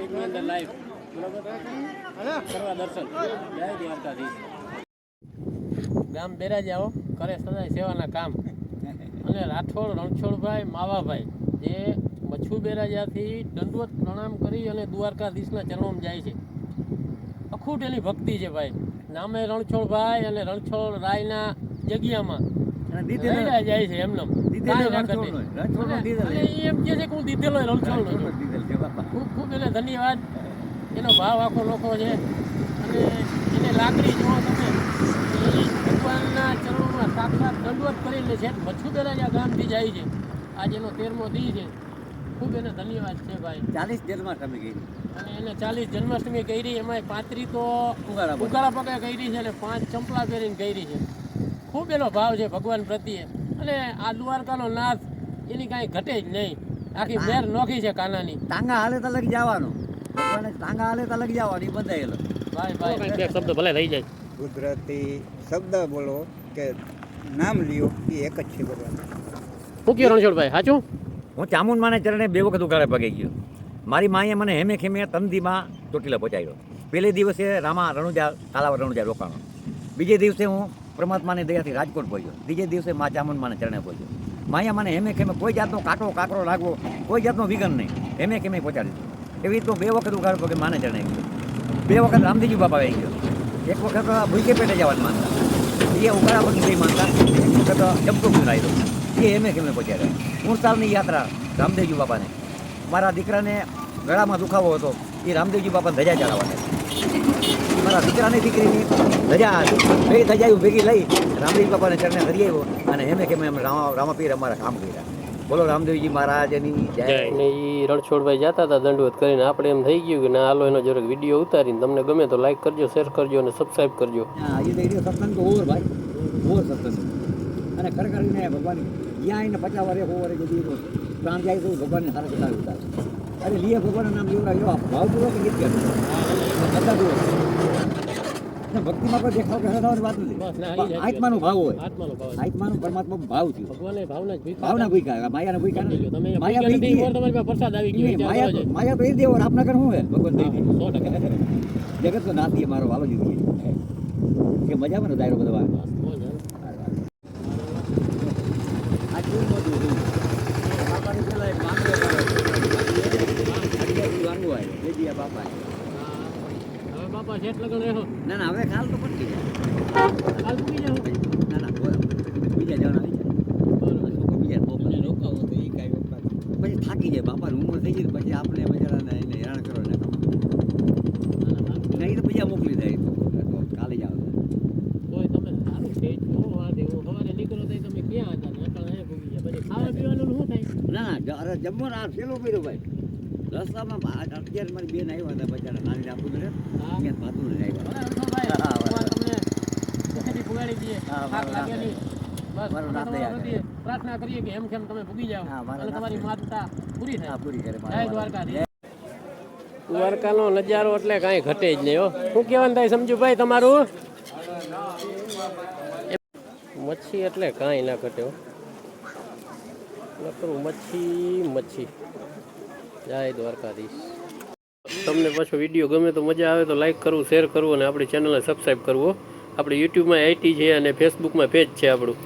પેજની અંદર લાઈવ બરોબર કરવા દર્શન. જય દ્વારકાધીશ. ગામ બેરાજ આવો કરે સદાય સેવાના કામ. અને રાઠોડ રણછોડભાઈ માવાભાઈ જે મચ્છુ બેરાજાથી દંડવત પ્રણામ કરી અને દ્વારકાધીશના ચરણોમાં જાય છે. અખૂટ એની ભક્તિ છે ભાઈ. નામે રણછોડભાઈ અને રણછોડ રાયના જગ્યામાં જાય છે એમનો દીધેલો એમ કે છે કે હું દીધેલો રણછોડ છું. ખૂબ ખૂબ એને ધન્યવાદ. એનો ભાવ આખો લોકો છે. અને એને લાકડી જુઓ તમે એ ભગવાનના ચરણોમાં સાક્ષાત દંડવત કરીને છે. મચ્છુબેરા આ ગામથી જાય છે. આજે એનો તેરમો દી છે. ખૂબ એને ધન્યવાદ છે ભાઈ. ચાલીસ જેલમાં તમે ગઈ અને એને ચાલીસ જન્માષ્ટમી કરી એમાં પાંત્રી તો ઉગાડા પગે. ઉગાડા પગે કરી છે અને પાંચ ચંપલા પહેરીને કરી છે. ખૂબ એનો ભાવ છે ભગવાન પ્રત્યે. અને આ દ્વારકાનો નાથ એની કાંઈ ઘટે જ નહીં. આખી મેર નોખી છે કાનાની. ટાંગા હાલે તો જવાનો જવાનું. ભગવાને ટાંગા હાલે તલક જવાનું બંધાયેલો ભાઈ ભાઈ. બે શબ્દ ભલે થઈ જાય. કુદરતી શબ્દ બોલો કે નામ લ્યો એ એક જ છે ભગવાન. શું કહ્યું રણછોડભાઈ? સાચું? હું ચામુંડ માને ચરણે બે વખત ઉગાડે પગે ગયો. મારી માએ મને હેમે ખેમે તંદીમાં ચોટીલા પહોંચાડ્યો. પહેલે દિવસે રામા રણુજા કાલાવર રણુજા રોકાણો. બીજે દિવસે હું પરમાત્માની દયાથી રાજકોટ પહોંચ્યો. ત્રીજે દિવસે મા ચામુંડ માને ચરણે પહોંચ્યો. માયા મને હેમે કેમે કોઈ જાતનો કાંટો કાકરો લાગવો, કોઈ જાતનો વિઘન નહીં. હેમે કેમે પહોંચાડી દીધું. એવી રીતે બે વખત ઉઘાડો કે માને ચરણે ગયો. બે વખત રામદેવજી બાપા આવી ગયો. એક વખત ભૂકે પેટે જવાનું માનતા એ ઉઘાડા પગે નથી માનતા એક વખત જમતો ગુજરાઈ દો એ હેમે કેમે પહોંચ્યા હું સાલની યાત્રા રામદેવજી બાપાને. મારા દીકરાને ગળામાં દુખાવો હતો. એ રામદેવજી બાપા ધજા ચડાવવાને. મારા દીકરાની દીકરીની રજા ધજા થઈ જાય ભેગી લઈ રામદેવજી બાપાને ચરણે હરી આવ્યો અને હેમે ખેમે એમ રામા રામાપીર અમારા કામ કર્યા. બોલો રામદેવજી મહારાજની જય. ને એ રણછોડભાઈ જતા હતા દંડવત કરીને આપણે એમ થઈ ગયું કે ના હાલો એનો જરાક વીડિયો ઉતારીને તમને ગમે તો લાઈક કરજો શેર કરજો અને સબસ્ક્રાઈબ કરજો. હા એ સત્સંગ તો ઓર ભાઈ ઓવર સત્સંગ અને ખરેખર ને ભગવાન જ્યાં એને પચાસ વર્ષે હો વર્ષે સુધી તો પ્રાણ જાય તો ભગવાનને સારા ઉતારે અરે લીએ ભગવાનના નામ લેવડાવ્યો. ભાવપૂર્વક ગીત કે બધા ભક્તિમાં કોઈ દેખાવ વાત નથી. આત્માનો ભાવ હોય. આત્માનો છે. પરમાત્મા ભાવ થયો. ભગવાને ભાવના ભાવના ભૂખ્યા માયાના ભૂખ્યા નથી. માયા ભૂખ્યા નથી, તમારી પાસે પ્રસાદ આવી ગયો માયા છે. માયા આપના ઘર શું હે ભગવાન દે. સો ટકા. જગત તો નાતી મારો વાલો જીતી કે મજામાં નો દાયરો બધા બહુ આ કેવું મોટું હતું? બાપાની પેલા એક માંગરો કર્યો. અગિયારથી વાંગો આવ્યો. બે દિયા બાપા લગન ના ના હવે ખાલ તો પતી જાય કાલ જાઓ ના ના બીજા જણા આવી જાય. બીજા અને રોકાવો તો એ કાંઈ પછી થાકી જાય બાપાની ઉંમર થઈ ગઈ પછી આપણે બિચારાને એને હેરાન કરો ને નહીં તો બીજા મોકલી જાય કાલે જ આવે. કોઈ તમે સારું છે જ બહુ વાત એવું સવારે નીકળો તો તમે ક્યાં હતા? ને અહીંયા ભૂગી ગયા. પછી ખાવા પીવાનું શું થાય? ના ના અરે જમવાનો આ પેલો પીરો ભાઈ. રસ્તામાં અત્યારે મારી બેન આવ્યા હતા બચારા. નાની આપું ને હા અહીંયા ભાતું ને આવ્યા ભલે રણછોડભાઈ, ભગવાન તમને થાક લાગે નહીં. પ્રાર્થના કરીએ. કે એમ કેમ તમે ભૂગી જાઓ. અને તમારી માતા પૂરી થાય. પૂરી કરે જય દ્વારકા દ્વારકાનો નજારો એટલે કાંઈ ઘટે જ નહીં હો. શું કહેવાનું થાય સમજુ ભાઈ તમારું? મચ્છી એટલે કાંઈ ના ઘટે હો. નકરું મચ્છી મચ્છી. જય દ્વારકાધીશ. તમને પાછો વીડિયો ગમે તો મજા આવે તો લાઈક કરવું શેર કરવું અને આપણી ચેનલને સબસ્ક્રાઈબ કરવું આપણે યુટ્યુબમાં આઈટી છે અને ફેસબુકમાં પેજ છે આપણું.